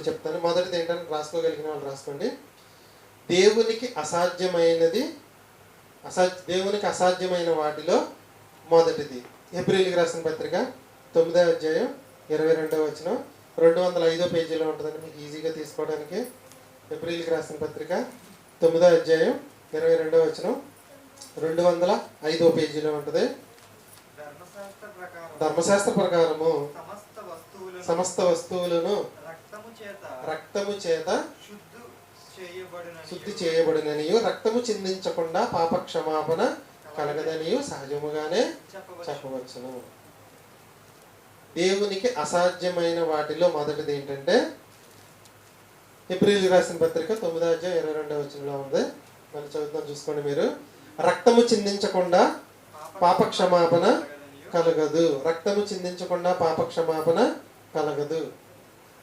చెప్తాను. మొదటిది ఏంటంటే రాసుకోగలిగిన వాళ్ళు రాసుకోండి. దేవునికి అసాధ్యమైనది అసాధ్య దేవునికి అసాధ్యమైన వాటిలో మొదటిది. ఏప్రిల్కి రాసిన పత్రిక తొమ్మిదో అధ్యాయం ఇరవై రెండవ వచ్చిన రెండు వందల ఐదో పేజీలో ఉంటుందండి. మీకు ఈజీగా తీసుకోవడానికి. ఏప్రిల్కి రాసిన పత్రిక తొమ్మిదో అధ్యాయం ఇరవై రెండవ వచ్చిన రెండు వందల ఐదో పేజీలో ఉంటుంది. ధర్మశాస్త్ర ప్రకారం ధర్మశాస్త్ర ప్రకారము సమస్త వస్తువులను రక్తము చేత శుద్ధి చేయబడిన శుద్ధి చేయబడిననియు. రక్తము చిందించకుండా పాప క్షమాపణ కలగదనియు. సహజముగానే చెప్పవచ్చు. చెప్పవచ్చును. దేవునికి అసాధ్యమైన వాటిలో మొదటిది ఏంటంటే ఏప్రిల్ రాసిన పత్రిక తొమ్మిదో అధ్యాయం ఇరవై రెండవ వచనంలో ఉంది. మళ్ళీ చదువుతాం చూసుకోండి మీరు. రక్తము చిందించకుండా పాప క్షమాపణ కలగదు. రక్తము చిందించకుండా పాప క్షమాపణ కలగదు.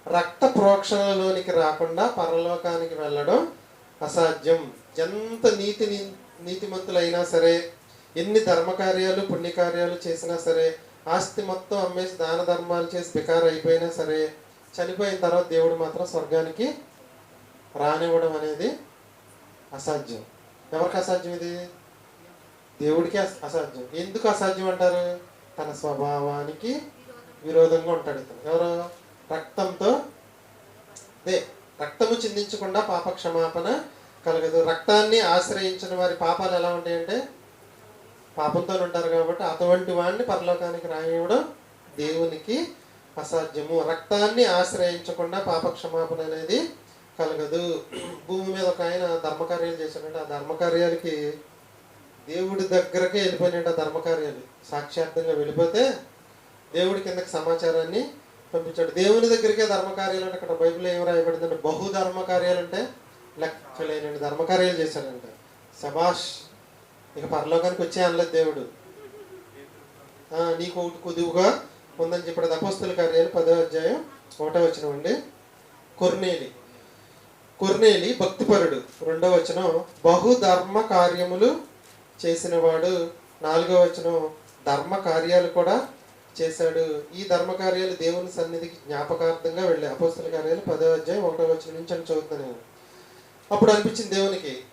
రక్త ప్రోక్షణలోనికి రాకుండా పరలోకానికి వెళ్ళడం అసాధ్యం. ఎంత నీతి నీతిమంతులైనా సరే ఎన్ని ధర్మకార్యాలు పుణ్యకార్యాలు చేసినా సరే ఆస్తి మొత్తం అమ్మేసి దాన ధర్మాలు చేసి బికారు అయిపోయినా సరే చనిపోయిన తర్వాత దేవుడు మాత్రం స్వర్గానికి రానివ్వడం అనేది అసాధ్యం. ఎవరికి అసాధ్యం ఇది? దేవుడికి అసాధ్యం. ఎందుకు అసాధ్యం అంటారు? తన స్వభావానికి విరోధంగా ఉంటాడు ఇతను. ఎవరు? రక్తంతో అదే రక్తము చిందించకుండా పాప క్షమాపణ కలగదు. రక్తాన్ని ఆశ్రయించిన వారి పాపాలు ఎలా ఉంటాయంటే పాపంతో ఉంటారు కాబట్టి అటువంటి వాడిని పరలోకానికి రానివ్వడం దేవునికి అసాధ్యము. రక్తాన్ని ఆశ్రయించకుండా పాప క్షమాపణ అనేది కలగదు. భూమి మీద ఒక ఆయన ధర్మకార్యాలు చేశాడంటే. ఆ ధర్మకార్యాలకి దేవుడి దగ్గరకే వెళ్ళిపోయినట్టు ఆ ధర్మకార్యాలు. సాక్షాత్తంగా వెళ్ళిపోతే దేవుడి కిందకి సమాచారాన్ని పంపించాడు. దేవుని దగ్గరికే ధర్మకార్యాలు అంటే అక్కడ బైబిల్ ఏం రాయబడిందంటే బహు ధర్మకార్యాలు అంటే లెక్కలేని ధర్మకార్యాలు చేశాడంట. సభాష్ ఇక పరలోకానికి వచ్చే అనలేదు దేవుడు. నీకు ఒకటి కుదువుగా ఉందని చెప్పాడు. అపస్తుల కార్యాలు పదో అధ్యాయం ఒకటో వచనం అండి. కొర్నేలి. కొర్నేలి భక్తిపరుడు. రెండో వచనం బహు ధర్మ కార్యములు చేసినవాడు. నాలుగో వచనం ధర్మ కార్యాలు కూడా చేశాడు. ఈ ధర్మ కార్యాలు దేవుని సన్నిధికి జ్ఞాపకార్థంగా వెళ్ళాయి అపోస్తుల కార్యాలు పదో అధ్యాయం ఒకటో వచ్చిన నుంచి అని చదువుతాను నేను. అప్పుడు అనిపించింది దేవునికి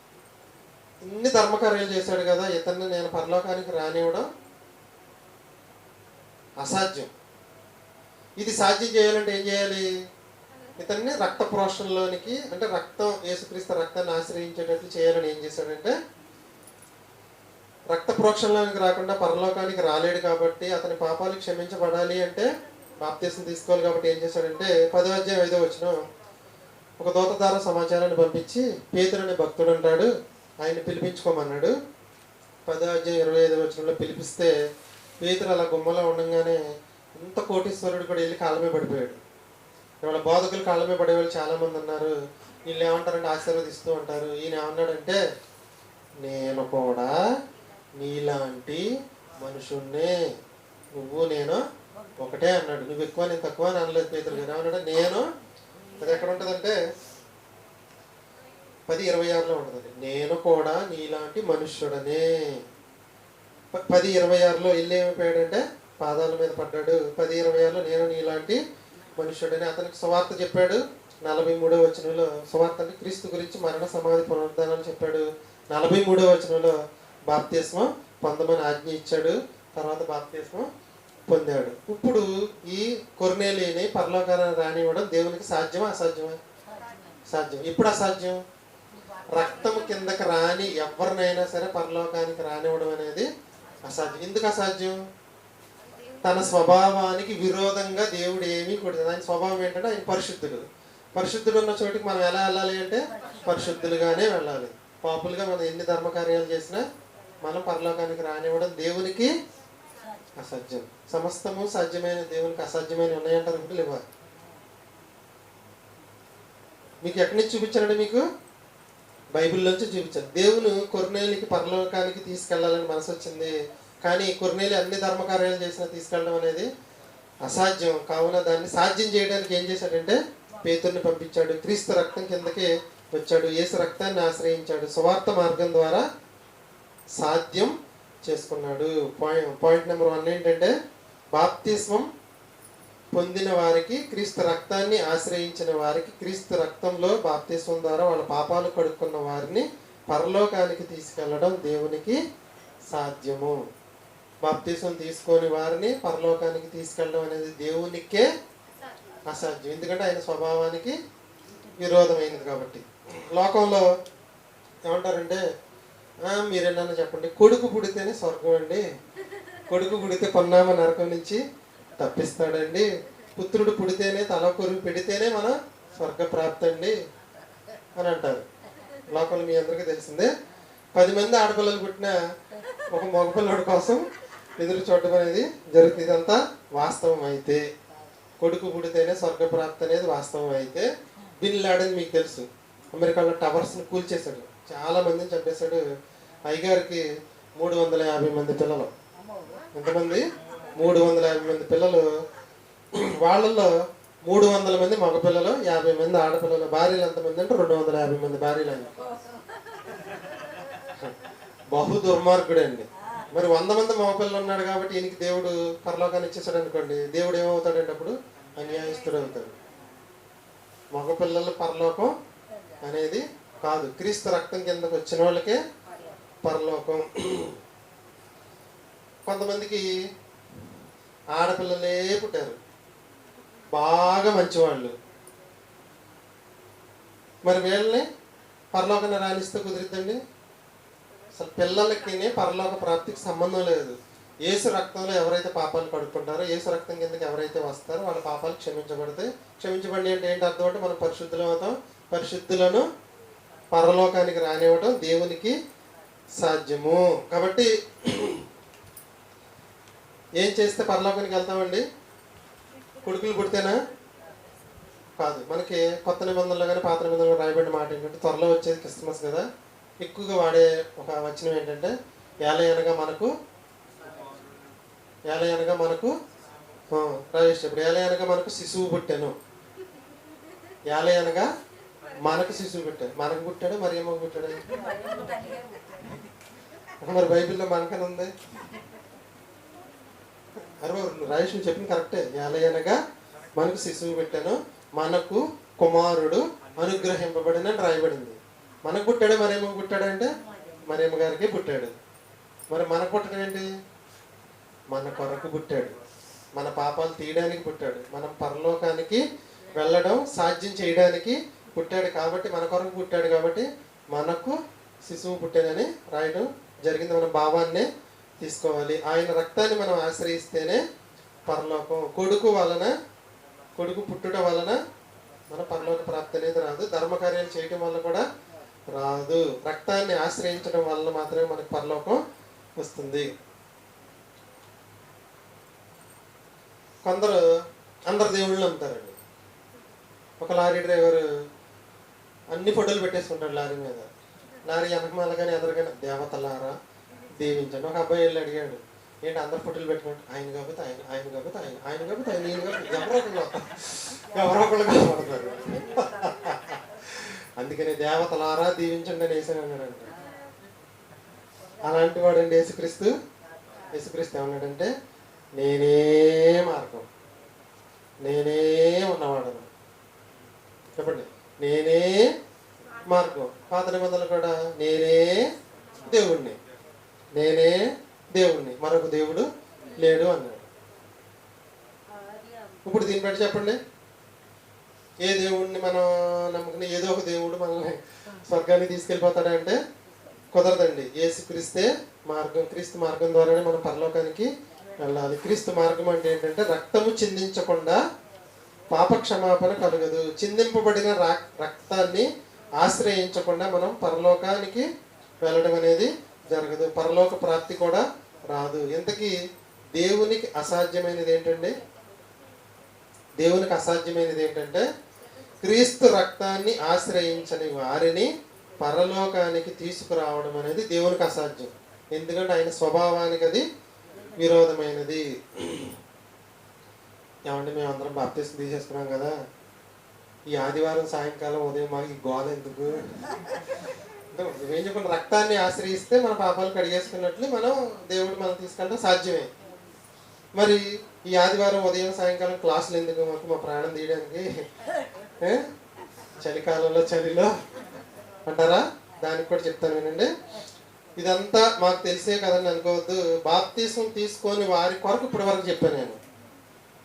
ఇన్ని ధర్మకార్యాలు చేశాడు కదా ఇతన్ని నేను పరలోకానికి రానివ్వడం అసాధ్యం. ఇది సాధ్యం చేయాలంటే ఏం చేయాలి? ఇతన్ని రక్త ప్రోషణలోనికి అంటే రక్తం యేసుక్రీస్తు రక్తాన్ని ఆశ్రయించేటట్లు చేయాలని ఏం చేశాడంటే రక్త ప్రోక్షణలోనికి రాకుండా పరలోకానికి రాలేడు కాబట్టి అతని పాపాలు క్షమించబడాలి అంటే బాప్తీసం తీసుకోవాలి కాబట్టి ఏం చేశాడంటే పదో అధ్యాయం ఐదో వచ్చిన ఒక దూత ద్వారా సమాచారాన్ని పంపించి పేతురు అనే భక్తుడు అంటాడు ఆయన పిలిపించుకోమన్నాడు. పదో అధ్యాయం ఇరవై ఐదో వచనంలో పిలిపిస్తే పేతురు అలా గుమ్మలో ఉండగానే ఇంత కోటీశ్వరుడు కూడా వెళ్ళి కాళ్ళమే పడిపోయాడు. ఇవాళ బోధకులు కాళ్ళమే పడేవాళ్ళు చాలామంది ఉన్నారు వీళ్ళు ఏమంటారంటే ఆశీర్వదిస్తూ ఉంటారు ఈయన ఏమన్నాడంటే నేను కూడా నీలాంటి మనుషుణ్ణే. నువ్వు నేను ఒకటే అన్నాడు. నువ్వు ఎక్కువ నేను తక్కువ అని అనలేదు పేతురు గారు. ఏమన్నాడు? నేను అది ఎక్కడ ఉంటుందంటే పది ఇరవై ఆరులో ఉంటుంది నేను కూడా నీలాంటి మనుష్యుడనే. పది ఇరవై ఆరులో ఇల్లు ఏమైపోయాడంటే పాదాల మీద పడ్డాడు. పది ఇరవై ఆరులో నేను నీలాంటి మనుష్యుడని. అతనికి సువార్త చెప్పాడు. నలభై మూడో వచనంలో సువార్త అంటే క్రీస్తు గురించి మరణ సమాధి పునరుద్ధానాలు చెప్పాడు. నలభై మూడో వచనంలో బాప్తిస్మం పొందమని ఆజ్ఞ ఇచ్చాడు తర్వాత బాప్తిస్మం పొందాడు. ఇప్పుడు ఈ కొర్నేలిని పరలోకాలను రానివ్వడం దేవునికి సాధ్యమా అసాధ్యమా? సాధ్యం. ఇప్పుడు అసాధ్యం? రక్తం కిందకి రాని ఎవరినైనా సరే పరలోకానికి రానివ్వడం అనేది అసాధ్యం. ఎందుకు అసాధ్యం? తన స్వభావానికి విరోధంగా దేవుడు ఏమీ కొడుతుంది ఆయన స్వభావం ఏంటంటే ఆయన పరిశుద్ధుడు. పరిశుద్ధుడు ఉన్న చోటికి మనం ఎలా వెళ్ళాలి అంటే పరిశుద్ధులుగానే వెళ్ళాలి. పాపులుగా మనం ఎన్ని ధర్మకార్యాలు చేసినా మనం పరలోకానికి రానివ్వడం దేవునికి అసాధ్యం. సమస్తము సాధ్యమైన దేవునికి అసాధ్యమైన ఉన్నాయంటారు ఇప్పుడు లేవా మీకు ఎక్కడి నుంచి చూపించారండి మీకు? బైబిల్లోంచి చూపించారు. దేవుని కొర్నేలికి పరలోకానికి తీసుకెళ్ళాలని మనసు వచ్చింది. కానీ కొర్నేలి అన్ని ధర్మకార్యాలు చేసినా తీసుకెళ్ళడం అనేది అసాధ్యం. కావున దాన్ని సాధ్యం చేయడానికి ఏం చేశాడంటే పేతుర్ని పంపించాడు. క్రీస్తు రక్తం కిందకి వచ్చాడు. యేసు రక్తాన్ని ఆశ్రయించాడు. సువార్త మార్గం ద్వారా సాధ్యం చేసుకున్నాడు. పాయింట్ పాయింట్ నెంబర్ వన్ ఏంటంటే బాప్తిస్మం పొందిన వారికి క్రీస్తు రక్తాన్ని ఆశ్రయించిన వారికి క్రీస్తు రక్తంలో బాప్తిస్వం ద్వారా వాళ్ళ పాపాలు కడుక్కున్న వారిని పరలోకానికి తీసుకెళ్ళడం దేవునికి సాధ్యము. బాప్తిస్వం తీసుకొని వారిని పరలోకానికి తీసుకెళ్ళడం అనేది దేవునికే అసాధ్యం. ఎందుకంటే ఆయన స్వభావానికి విరోధమైనది కాబట్టి. లోకంలో ఏమంటారంటే "ఆ, మీరేనన్నా చెప్పండి. కొడుకు పుడితేనే స్వర్గం అండి. కొడుకు పుడితే కొన్నామ నరకం నుంచి తప్పిస్తాడండి. పుత్రుడు పుడితేనే తల కొరుగు పెడితేనే మన స్వర్గ ప్రాప్తి అండి అని అంటారు. లోపల మీ అందరికీ తెలిసిందే. పది మంది ఆడపిల్లలు పుట్టిన ఒక మగపిల్లడి కోసం ఎదురు చూడడం అనేది జరుగుతుంది ఇదంతా వాస్తవం అయితే. కొడుకు పుడితేనే స్వర్గప్రాప్తి అనేది వాస్తవం అయితే. బిన్ లాడని మీకు తెలుసు. అమెరికాలో టవర్స్ని కూల్చేశాడు. చాలా మందిని చంపేశాడు. అయ్యగారికి మూడు వందల యాభై మంది పిల్లలు. ఎంతమంది? మూడు వందల యాభై మంది పిల్లలు. వాళ్ళల్లో మూడు వందల మంది మగపిల్లలు యాభై మంది ఆడపిల్లలు. భార్యలు ఎంతమంది అంటే రెండు వందల యాభై మంది భార్యలు అండి. బహు దుర్మార్గుడు అండి మరి వంద మంది మగపిల్లలు ఉన్నాడు కాబట్టి ఈయనకి దేవుడు పరలోకాన్ని ఇచ్చేసాడు అనుకోండి. దేవుడు ఏమవుతాడంటే అప్పుడు? అన్యాయస్తుడు అవుతాడు. మగపిల్లల పరలోకం అనేది కాదు క్రీస్తు రక్తం కిందకు వచ్చిన వాళ్ళకే పరలోకం. కొంతమందికి ఆడపిల్లలే పుట్టారు. బాగా మంచివాళ్ళు. మరి వీళ్ళని పరలోకాన్ని రాణిస్తే కుదిరిద్దండి? అసలు పిల్లలకినే పరలోక ప్రాప్తికి సంబంధం లేదు. ఏసు రక్తంలో ఎవరైతే పాపాలు కడుక్కుంటారో ఏసు రక్తం కిందకి ఎవరైతే వస్తారో వాళ్ళ పాపాలు క్షమించబడితే క్షమించబడి అంటే ఏంటి అర్థం అంటే మనం పరిశుద్ధులు అవుతాం. పరిశుద్ధులను పరలోకానికి రానివ్వడం దేవునికి సాధ్యము. కాబట్టి ఏం చేస్తే పరలోకానికి వెళ్తామండి? కొడుకులు పుడితేనా కాదు. మనకి కొత్త నిబంధనలు కానీ పాత నిబంధనలు రాయబడిన మాట ఏంటంటే త్వరలో వచ్చేది క్రిస్మస్ కదా. ఎక్కువగా వాడే ఒక వచనం ఏంటంటే ఏలయనగా మనకు ఏలయనగా మనకు ఆ, రాజేష్ ఇప్పుడు ఏలయనగా మనకు శిశువు పుట్టాను. ఏలయనగా మనకు శిశువు పుట్టాడు. మనకు పుట్టాడు? మరి ఏమో పుట్టాడు మరి బైబిల్లో మనకని ఉంది. అరే రాజేష్ నువ్వు చెప్పింది కరెక్టే. ఏలయనగా మనకు శిశువు పెట్టాను. మనకు కుమారుడు అనుగ్రహింపబడిన రాయబడింది. మనకు పుట్టాడు? మరేమో పుట్టాడు అంటే? మరేమ గారికి పుట్టాడు. మరి మనకు పుట్టడం ఏంటి? మన కొరకు పుట్టాడు. మన పాపాలు తీయడానికి పుట్టాడు. మనం పరలోకానికి వెళ్ళడం సాధ్యం చేయడానికి పుట్టాడు కాబట్టి మన కొరకు పుట్టాడు కాబట్టి మనకు శిశువు పుట్టాడని రాయడం జరిగింది. మన భావాన్నే తీసుకోవాలి. ఆయన రక్తాన్ని మనం ఆశ్రయిస్తేనే పరలోకం. కొడుకు వలన కొడుకు పుట్టుట వలన మన పరలోక ప్రాప్తి అనేది రాదు. ధర్మకార్యాలు చేయటం వల్ల కూడా రాదు. రక్తాన్ని ఆశ్రయించడం వల్ల మాత్రమే మనకు పరలోకం వస్తుంది. కొందరు అందరు దేవుళ్ళు నమ్ముతారండి ఒక లారీ డ్రైవర్ అన్ని ఫోటోలు పెట్టేసుకుంటాడు లారీ మీద. లారీ వెనకమాల కానీ దేవతలారా దీవించండి. ఒక అబ్బాయి వెళ్ళి అడిగాడు ఏంటి అందరు ఫోటోలు పెట్టుకుంటే ఆయన కాకపోతే ఆయన ఆయన కాకపోతే ఆయన ఆయన కాకపోతే ఆయన ఈయన కాకపోతే ఎవరో ఒకళ్ళు ఎవరో ఒకళ్ళు కనబడతారు అందుకని దేవతలారా దీవించండి అని వేసాను అన్నాడంట. అలాంటి వాడండి యేసుక్రీస్తు. యేసుక్రీస్తు ఏమన్నాడంటే నేనే మార్గం. నేనే ఉన్నవాడను. చెప్పండి. నేనే మార్గం. పాత నిబంధనలు కూడా నేనే దేవుణ్ణి. నేనే దేవుణ్ణి. మరొక దేవుడు లేడు అన్నాడు. ఇప్పుడు దీన్ని బట్టి చెప్పండి. ఏ దేవుణ్ణి మనం నమ్ముకుని ఏదో ఒక దేవుడు మనల్ని స్వర్గానికి తీసుకెళ్ళిపోతాడంటే కుదరదండి. ఏసు క్రీస్తే మార్గం క్రీస్తు మార్గం ద్వారానే మనం పరలోకానికి వెళ్ళాలి. క్రీస్తు మార్గం అంటే ఏంటంటే రక్తము చిందించకుండా పాప క్షమాపణ కలగదు. చిందింపబడిన రక్తాన్ని ఆశ్రయించకుండా మనం పరలోకానికి వెళ్ళడం అనేది జరగదు. పరలోక ప్రాప్తి కూడా రాదు. ఇంతకీ దేవునికి అసాధ్యమైనది ఏంటండి? దేవునికి అసాధ్యమైనది ఏంటంటే క్రీస్తు రక్తాన్ని ఆశ్రయించని వారిని పరలోకానికి తీసుకురావడం అనేది దేవునికి అసాధ్యం. ఎందుకంటే ఆయన స్వభావానికి అది విరోధమైనది. ఏమంటే మేము అందరం బాప్తీసం తీసేసుకున్నాం కదా. ఈ ఆదివారం సాయంకాలం ఉదయం మాకు ఈ గోల ఎందుకు? అంటే రక్తాన్ని ఆశ్రయిస్తే మన పాపాలు కడిగేసుకున్నట్లు మనం దేవుడు మనం తీసుకెళ్ళడం సాధ్యమే. మరి ఈ ఆదివారం ఉదయం సాయంకాలం క్లాసులు ఎందుకు? మాకు మా ప్రాణం తీయడానికి చలికాలంలో చలిలో అంటారా? దానికి కూడా చెప్తాను వినండి. ఇదంతా మాకు తెలిసే కదండి అనుకోవద్దు. బాప్తీసం తీసుకొని వారి కొరకు ఇప్పటివరకు చెప్పాను నేను.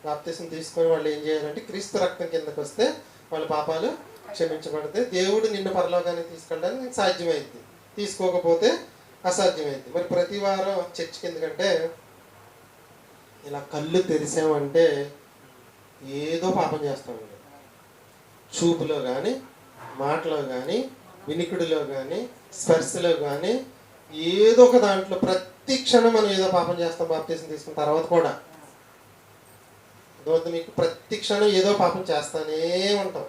బాప్తీసం తీసుకొని వాళ్ళు ఏం చేయాలంటే క్రీస్తు రక్తం కిందకు వస్తే వాళ్ళ పాపాలు క్షమించబడితే దేవుడు నిన్ను పరలోకానికి తీసుకెళ్ళడానికి నీకు సాధ్యమైంది. తీసుకోకపోతే అసాధ్యమైంది. మరి ప్రతి వారం చర్చికి ఎందుకంటే ఇలా కళ్ళు తెరిసామంటే ఏదో పాపం చేస్తామండి చూపులో కానీ మాటలో కానీ వినికిడిలో కానీ స్పర్శలో కానీ ఏదో ఒక దాంట్లో ప్రతి క్షణం మనం ఏదో పాపం చేస్తాం బాప్తీసం తీసుకున్న తర్వాత కూడా. తర్వాత మీకు ప్రతి క్షణం ఏదో పాపం చేస్తానే ఉంటాం.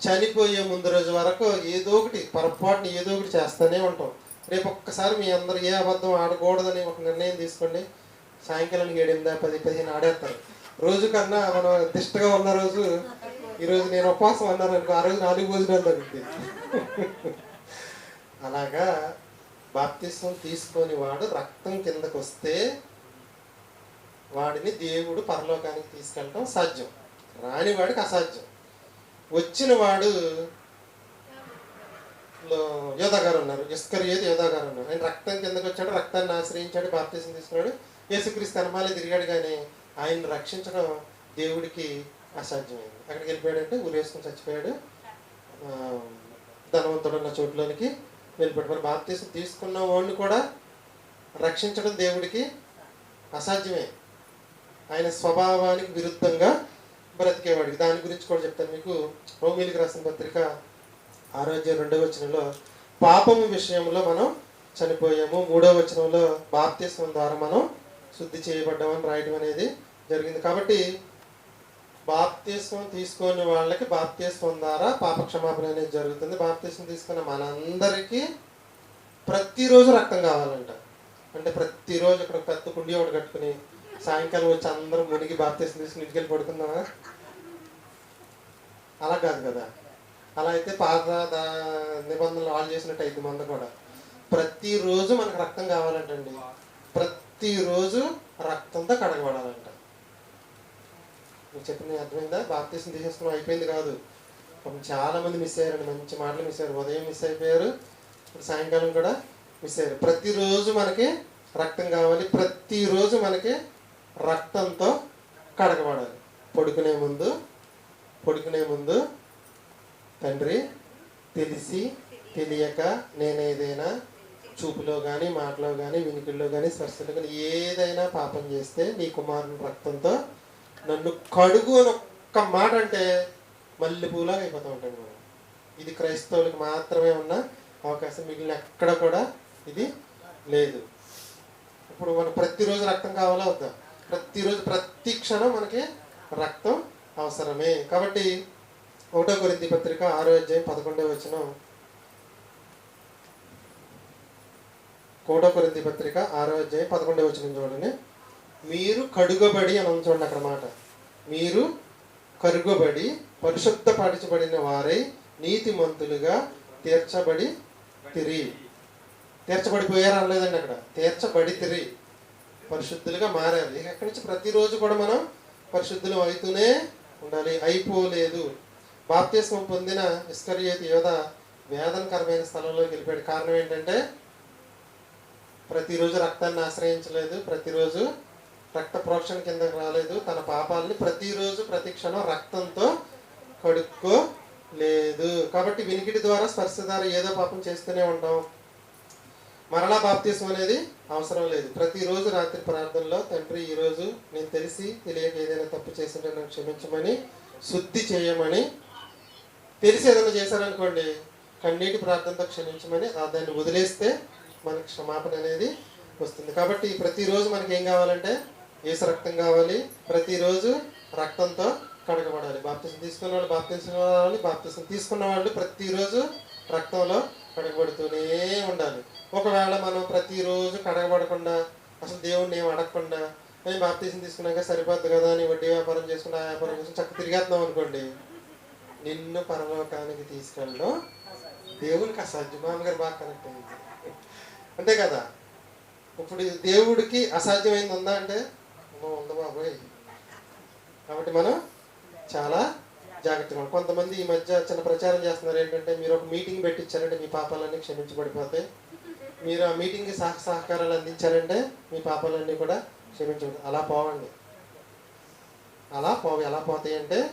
చనిపోయే ముందు రోజు వరకు ఏదో ఒకటి పొరపాటుని ఏదో ఒకటి చేస్తూనే ఉంటాం. రేపు ఒక్కసారి మీ అందరు ఏ అబద్ధం ఆడకూడదని ఒక నిర్ణయం తీసుకోండి. సాయంకాలానికి ఏడెనిమిది పది పదిహేను ఆడేస్తారు. రోజు కన్నా మనం దిష్టగా ఉన్న రోజు ఈరోజు నేను ఉపవాసం అన్నాను అనుకో ఆ రోజు నాలుగు భోజనాలు తగ్గుతుంది అలాగా బాప్తిస్వం తీసుకొని వాడు రక్తం కిందకు వస్తే వాడిని దేవుడు పరలోకానికి తీసుకెళ్ళడం సాధ్యం రాని వాడికి అసాధ్యం. వచ్చిన వాడు యోధాగారు ఉన్నారు. ఇస్కర్ ఏది యోధాగారు ఉన్నారు. ఆయన రక్తం కిందకు వచ్చాడు రక్తాన్ని ఆశ్రయించాడు బాప్తీసం తీసుకున్నాడు. యేసుక్రీస్తు అనమాలే తిరిగాడు కానీ ఆయన రక్షించడం దేవుడికి అసాధ్యమైంది. అక్కడికి వెళ్ళిపోయాడంటే ఊరేసుకుని చచ్చిపోయాడు. ధనవంతుడున్న ధనవంతుడు ఉన్న చోట్లోనికి వెళ్ళిపోయాడు. మరి బాప్తీసం తీసుకున్న వాడిని కూడా రక్షించడం దేవుడికి అసాధ్యమే. ఆయన స్వభావానికి విరుద్ధంగా బ్రతికేవాడికి. దాని గురించి కూడా చెప్తాను మీకు. రోమిలికి రాసిన పత్రిక ఆరోగ్య రెండవ వచనంలో పాపము విషయంలో మనం చనిపోయాము. మూడవ వచనంలో బాప్తిస్వం ద్వారా మనం శుద్ధి చేయబడ్డామని రాయడం అనేది జరిగింది. కాబట్టి బాప్తిస్వం తీసుకునే వాళ్ళకి బాప్తిస్వం ద్వారా పాప క్షమాపణ అనేది జరుగుతుంది. బాప్తిస్వం తీసుకున్న మనందరికీ ప్రతిరోజు రక్తం కావాలంట. అంటే ప్రతిరోజు ఇక్కడ పెద్ద కుండి ఒకటి కట్టుకుని సాయంకాలం వచ్చి అందరూ మునిగి బాప్తీసం తీసుకుని ఇంటికి వెళ్ళి పడుకుందామా? అలా కాదు కదా. అలా అయితే పాత నిబంధనలు వాళ్ళు చేసినట్టు ఐదు మంది కూడా. ప్రతిరోజు మనకు రక్తం కావాలంటండి. ప్రతిరోజు రక్తంతో కడగబడాలంట. మీకు చెప్పింది అర్థమైందా? బాప్తీసం తీసేసుకున్నాం అయిపోయింది కాదు. చాలా మంది మిస్ అయ్యారండి. మంచి మాటలు మిస్ అయ్యారు. ఉదయం మిస్ అయిపోయారు. ఇప్పుడు సాయంకాలం కూడా మిస్ అయ్యారు. ప్రతిరోజు మనకి రక్తం కావాలి. ప్రతిరోజు మనకి రక్తంతో కడగబడాలి. పడుకునే ముందు పడుకునే ముందు తండ్రి తెలిసి తెలియక నేనేదైనా చూపులో కానీ మాటలో కానీ వినికిల్లో కానీ స్పర్శలో కానీ ఏదైనా పాపం చేస్తే నీ కుమారుని రక్తంతో నన్ను కడుగు అని ఒక్క మాట అంటే మల్లెపూలాగా అయిపోతూ ఉంటాం మనం. ఇది క్రైస్తవులకు మాత్రమే ఉన్న అవకాశం మిగిలిన ఎక్కడ కూడా ఇది లేదు. ఇప్పుడు మనకు ప్రతిరోజు రక్తం కావాలా వద్దా? ప్రతిరోజు ప్రతి క్షణం మనకి రక్తం అవసరమే. కాబట్టి ఒకటో కొరింది పత్రిక ఆరో అధ్యాయం పదకొండవ వచ్చిన ఒకటో కొరింది పత్రిక ఆరో అధ్యాయం పదకొండవ వచ్చిన చూడండి. మీరు కడుగబడి అని చూడండి అక్కడ మాట. మీరు కరుగబడి పరిశుద్ధపరచబడిన వారై నీతిమంతులుగా తీర్చబడి తిరిగి. తీర్చబడిపోయారు? అనలేదండి అక్కడ. తీర్చబడి తిరిగి. పరిశుద్ధులుగా మారారు ఇక అక్కడి నుంచి ప్రతిరోజు కూడా మనం పరిశుద్ధులు అవుతూనే ఉండాలి. అయిపోలేదు. బాప్తిస్మం పొందిన ఇస్కరియేతి యోధ వేదనకరమైన స్థలంలోకి వెళ్ళిపోయాడు. కారణం ఏంటంటే ప్రతిరోజు రక్తాన్ని ఆశ్రయించలేదు. ప్రతిరోజు రక్త ప్రోక్షణ కిందకు రాలేదు. తన పాపాలని ప్రతిరోజు ప్రతిక్షణం రక్తంతో కడుక్కోలేదు. కాబట్టి వినికిడి ద్వారా స్పర్శ ద్వారా ఏదో పాపం చేస్తూనే ఉంటాం. మరలా బాప్తీసం అనేది అవసరం లేదు. ప్రతిరోజు రాత్రి ప్రార్థనలో తండ్రి ఈరోజు నేను తెలిసి తెలియక ఏదైనా తప్పు చేసింటే నన్ను క్షమించమని శుద్ధి చేయమని తెలిసి ఏదైనా చేశారనుకోండి కన్నీటి ప్రార్థనతో క్షమించమని ఆ దాన్ని వదిలేస్తే మనకి క్షమాపణ అనేది వస్తుంది. కాబట్టి ప్రతిరోజు మనకి ఏం కావాలంటే ఏసు రక్తం కావాలి. ప్రతిరోజు రక్తంతో కడగబడాలి. బాప్తిసం తీసుకున్న వాళ్ళు బాప్తిసం కావాలి బాప్తిసం తీసుకున్న వాళ్ళు ప్రతిరోజు రక్తంలో కడగబడుతూనే ఉండాలి. ఒకవేళ మనం ప్రతిరోజు కడగబడకుండా అసలు దేవుణ్ణి ఏం అడగకుండా మేము బాప్తీసం తీసుకున్నాక సరిపోద్ది కదా అని వడ్డీ వ్యాపారం చేసుకుని ఆ వ్యాపారం చేసుకుని చక్క తిరిగేస్తున్నాం అనుకోండి. నిన్ను పరలోకానికి తీసుకెళ్ళడం దేవునికి అసాధ్యం. గారు బాగా కనెక్ట్ అయింది అంతే కదా? ఇప్పుడు దేవుడికి అసాధ్యమైంది ఉందా అంటే ఉంది బాబోయ్. కాబట్టి మనం చాలా జాగ్రత్తగా కొంతమంది ఈ మధ్య చిన్న ప్రచారం చేస్తున్నారు ఏంటంటే మీరు ఒక మీటింగ్ పెట్టించారంటే మీ పాపాలన్నీ క్షమించబడిపోతాయి. మీరు ఆ మీటింగ్కి సహ సహకారాలు అందించారంటే మీ పాపాలన్నీ కూడా క్షమించండి. అలా పోవండి. అలా పో ఎలా పోతాయి అంటే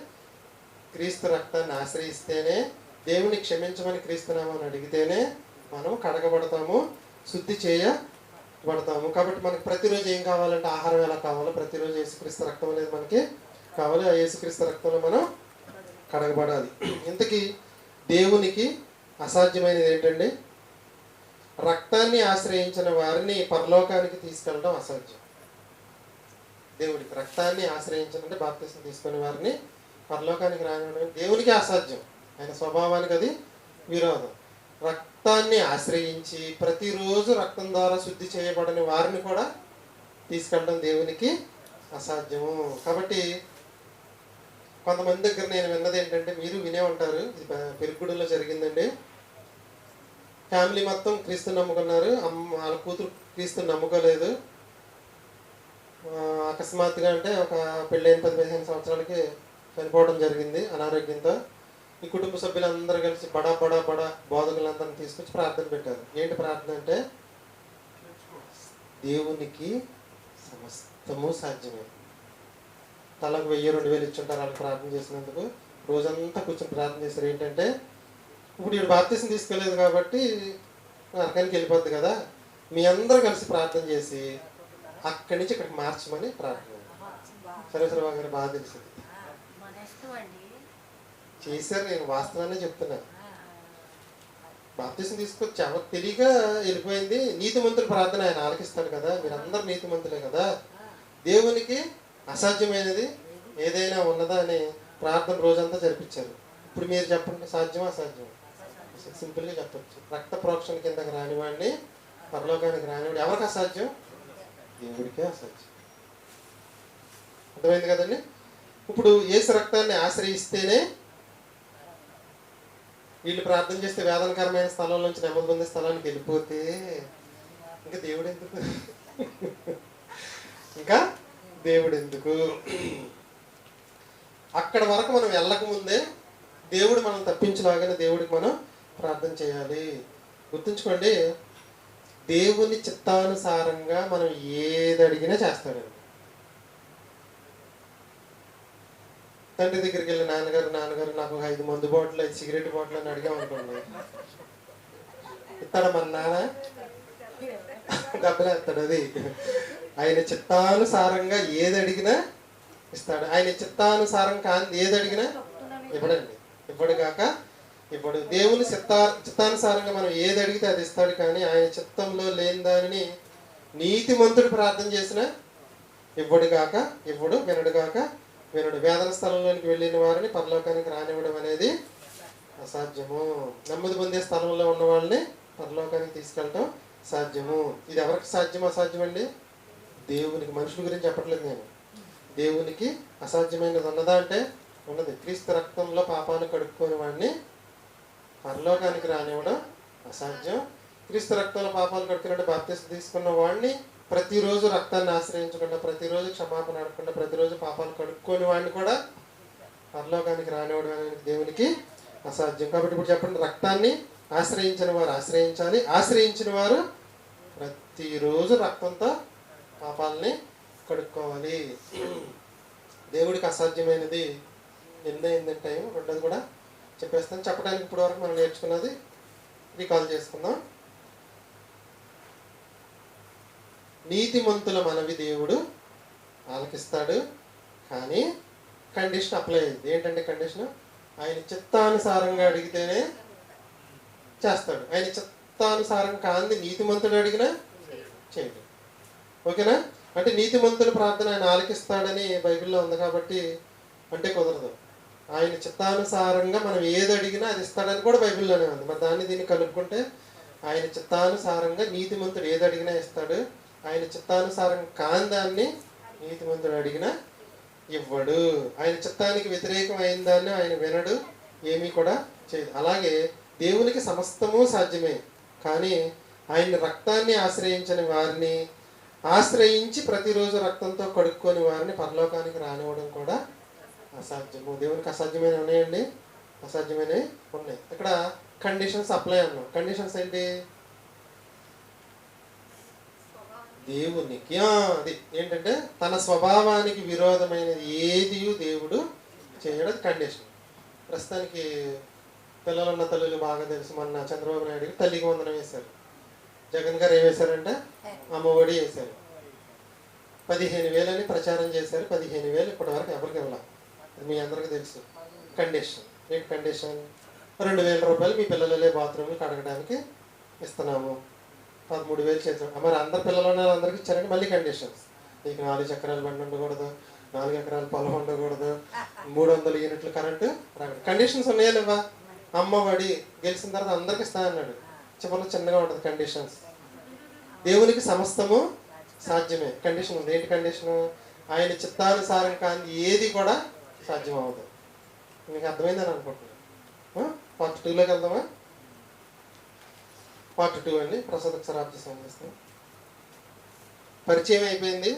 క్రీస్తు రక్తాన్ని ఆశ్రయిస్తేనే దేవుని క్షమించమని క్రీస్తునామని అడిగితేనే మనం కడగబడతాము శుద్ధి చేయబడతాము. కాబట్టి మనకు ప్రతిరోజు ఏం కావాలంటే ఆహారం ఎలా కావాలో ప్రతిరోజు యేసుక్రీస్తు రక్తం అనేది మనకి కావాలి. ఆ యేసుక్రీస్తు రక్తంలో మనం కడగబడాలి. ఇంతకీ దేవునికి అసాధ్యమైనది ఏంటండి? రక్తాన్ని ఆశ్రయించిన వారిని పరలోకానికి తీసుకెళ్ళడం అసాధ్యం. దేవుడికి రక్తాన్ని ఆశ్రయించిన అంటే బాప్తీసం తీసుకునే వారిని పరలోకానికి రానివ్వడం దేవునికి అసాధ్యం. ఆయన స్వభావానికి అది విరోధం. రక్తాన్ని ఆశ్రయించి ప్రతిరోజు రక్తం ద్వారా శుద్ధి చేయబడని వారిని కూడా తీసుకెళ్ళడం దేవునికి అసాధ్యము. కాబట్టి కొంతమంది దగ్గర నేను విన్నది ఏంటంటే మీరు వినే ఉంటారు ఇది పెరుగుడులో జరిగిందండి. ఫ్యామిలీ మొత్తం క్రీస్తు నమ్ముకున్నారు. అమ్మ వాళ్ళ కూతురు క్రీస్తు నమ్ముకోలేదు. అకస్మాత్తుగా అంటే ఒక పెళ్ళైన పది పదిహేను సంవత్సరాలకి చనిపోవడం జరిగింది అనారోగ్యంతో. ఈ కుటుంబ సభ్యులందరూ కలిసి బడా బడా బడా బోధకులందరిని తీసుకొచ్చి ప్రార్థన పెట్టారు. ఏంటి ప్రార్థన అంటే దేవునికి సమస్తము సాధ్యమే. తలకు వెయ్యి రెండు వేలు ఇచ్చుంటారు వాళ్ళకి ప్రార్థన చేసినందుకు. రోజంతా కూర్చొని ప్రార్థన చేశారు. ఏంటంటే ఇప్పుడు ఇప్పుడు బాప్తీసం తీసుకోలేదు కాబట్టి నరకానికి వెళ్ళిపోద్ది కదా. మీ అందరూ కలిసి ప్రార్థన చేసి అక్కడి నుంచి ఇక్కడికి మార్చమని ప్రార్థన. సరేశ్వరరావు గారు బాగా తెలిసింది. చేశారు నేను వాస్తవాన్ని చెప్తున్నా. బాప్తీసం తీసుకొచ్చి ఎవరు తెలియక వెళ్ళిపోయింది. నీతి మంత్రులు ప్రార్థన ఆయన ఆలకిస్తాడు కదా. మీరందరూ నీతి మంత్రులే కదా. దేవునికి అసాధ్యమైనది ఏదైనా ఉన్నదా అని ప్రార్థన రోజంతా జరిపించారు. ఇప్పుడు మీరు చెప్పండి సాధ్యమా చెప్పచ్చు సింపుల్గా చెప్పచ్చు. రక్త ప్రోక్షణ కిందకి రానివాడిని పరలోకానికి రానివాడు ఎవరికి అసాధ్యం? దేవుడికే అసాధ్యం. అర్థమైంది కదండి? ఇప్పుడు ఏసు రక్తాన్ని ఆశ్రయిస్తేనే వీళ్ళు ప్రార్థన చేస్తే వేదనకరమైన స్థలం నుంచి నెమ్మది పొందే స్థలానికి వెళ్ళిపోతే ఇంకా దేవుడు ఎందుకు? ఇంకా దేవుడు ఎందుకు? అక్కడ వరకు మనం వెళ్ళక ముందే దేవుడు మనం తప్పించలాగానే దేవుడికి మనం ప్రార్థన చేయాలి. గుర్తుంచుకోండి దేవుని చిత్తానుసారంగా మనం ఏది అడిగినా చేస్తాడండి. తండ్రి దగ్గరికి వెళ్ళి నాన్నగారు నాన్నగారు నాకు ఒక ఐదు మందు బాటిల్ ఐదు సిగరెట్ బాటిల్ అని అడిగామనుకోండి ఇస్తాడా మన నాన్న? దెబ్బలేస్తాడు అది. ఆయన చిత్తానుసారంగా ఏది అడిగినా ఇస్తాడు. ఆయన చిత్తానుసారం కాని ఏది అడిగినా ఇవ్వడండి. ఇవ్వడు కాక ఇప్పుడు దేవుని చిత్తా చిత్తానుసారంగా మనం ఏది అడిగితే అది ఇస్తాడు కానీ ఆయన చిత్తంలో లేని దానిని నీతిమంతుడు ప్రార్థన చేసిన ఇవ్వడు కాక ఇవ్వడు వినడు కాక వినడు వేదన స్థలంలోనికి వెళ్ళిన వారిని పరలోకానికి రానివ్వడం అనేది అసాధ్యము. నెమ్మది పొందే స్థలంలో ఉన్న వాళ్ళని పరలోకానికి తీసుకెళ్ళటం సాధ్యము. ఇది ఎవరికి సాధ్యం అసాధ్యం అండి దేవునికి. మనుషుల గురించి చెప్పట్లేదు నేను. దేవునికి అసాధ్యమైనది ఉన్నదా అంటే ఉన్నది. క్రీస్తు రక్తంలో పాపాలు కడుక్కునే వాడిని పరలోకానికి రానివ్వడం అసాధ్యం. క్రీస్తు రక్తంలో పాపాలు కడుతున్నట్టు బాప్తీసం తీసుకున్న వాడిని ప్రతిరోజు రక్తాన్ని ఆశ్రయించకుండా ప్రతిరోజు క్షమాపణ అడగకుండా ప్రతిరోజు పాపాలు కడుక్కొని వాడిని కూడా పరలోకానికి రానివ్వడం అనేది దేవునికి అసాధ్యం. కాబట్టి ఇప్పుడు చెప్పండి రక్తాన్ని ఆశ్రయించిన వారు ఆశ్రయించాలి. ఆశ్రయించిన వారు ప్రతిరోజు రక్తంతో పాపాలని కడుక్కోవాలి. దేవుడికి అసాధ్యమైనది నిన్న ఏంటంటే టైం రెండోది కూడా. చెప్పేస్తాను. చెప్పడానికి ఇప్పుడు వరకు మనం నేర్చుకున్నది రికాల్ చేసుకుందాం. నీతిమంతుల మనవి దేవుడు ఆలకిస్తాడు. కానీ కండిషన్ అప్లై అయింది. ఏంటంటే కండిషన్ ఆయన చిత్తానుసారంగా అడిగితేనే చేస్తాడు. ఆయన చిత్తానుసారం కాంది నీతిమంతుడు అడిగినా చేయడు. ఓకేనా? అంటే నీతిమంతుల ప్రార్థన ఆయన ఆలకిస్తాడని బైబిల్లో ఉంది కాబట్టి అంటే కుదరదు. ఆయన చిత్తానుసారంగా మనం ఏది అడిగినా అది ఇస్తాడని కూడా బైబిల్లోనే ఉంది. మరి దాన్ని దీన్ని కలుపుకుంటే ఆయన చిత్తానుసారంగా నీతిమంతుడు ఏది అడిగినా ఇస్తాడు. ఆయన చిత్తానుసారం కాని దాన్ని నీతిమంతుడు అడిగినా ఇవ్వడు. ఆయన చిత్తానికి వ్యతిరేకమైన దాన్ని ఆయన వినడు ఏమీ కూడా చేయదు. అలాగే దేవునికి సమస్తము సాధ్యమే. కానీ ఆయన రక్తాన్ని ఆశ్రయించని వారిని ఆశ్రయించి ప్రతిరోజు రక్తంతో కడుక్కొని వారిని పరలోకానికి రానివ్వడం కూడా అసాధ్యము దేవునికి అసాధ్యమైన ఉన్నాయండి? అసాధ్యమైనవి ఉన్నాయి. ఇక్కడ కండిషన్స్ అప్లై అన్నాం. కండిషన్స్ ఏంటి? దేవునికి. అది ఏంటంటే తన స్వభావానికి విరోధమైనది ఏది దేవుడు చేయడం కండిషన్ ప్రస్తుతానికి పిల్లలున్న తల్లులు బాగా తెలుసు. మొన్న చంద్రబాబు నాయుడు తల్లికి వందనం వేశారు. జగన్ గారు ఏం వేశారంటే? అమ్మఒడి వేశారు. పదిహేను వేలని ప్రచారం చేశారు. పదిహేను వేలు ఇప్పటివరకు ఎవరికి ఇవ్వాలి. మీ అందరికీ తెలుసు. కండిషన్ ఏంటి కండిషన్ రెండు వేల రూపాయలు మీ పిల్లలే బాత్రూమ్లు కడగడానికి ఇస్తున్నాము. పదమూడు వేలు చేసాం మరి అందరు పిల్లలు అందరికి వాళ్ళందరికీ ఇచ్చారంటే మళ్ళీ కండిషన్స్ నీకు నాలుగు చక్రాలు బండి ఉండకూడదు నాలుగు ఎకరాలు పొలం ఉండకూడదు మూడు వందల యూనిట్లు కరెంటు రాకూడదు. కండిషన్స్ ఉన్నాయా లేవా? అమ్మఒడి గెలిచిన తర్వాత అందరికి ఇస్తా అన్నాడు. చివరిలో చిన్నగా ఉంటుంది కండిషన్స్ దేవునికి సమస్తము సాధ్యమే. కండిషన్ ఉంది. ఏంటి కండిషను ఆయన చిత్తానుసారం కానీ ఏది కూడా సాధ్యం అవ్వదు మీకు అర్థమైందని అనుకుంటున్నాను పార్ట్ టూలోకి వెళ్దామా? పార్ట్ టూ అండి. ప్రసాద్ ఒకసారి ఆఫ్ చేస్తాం పరిచయం అయిపోయింది.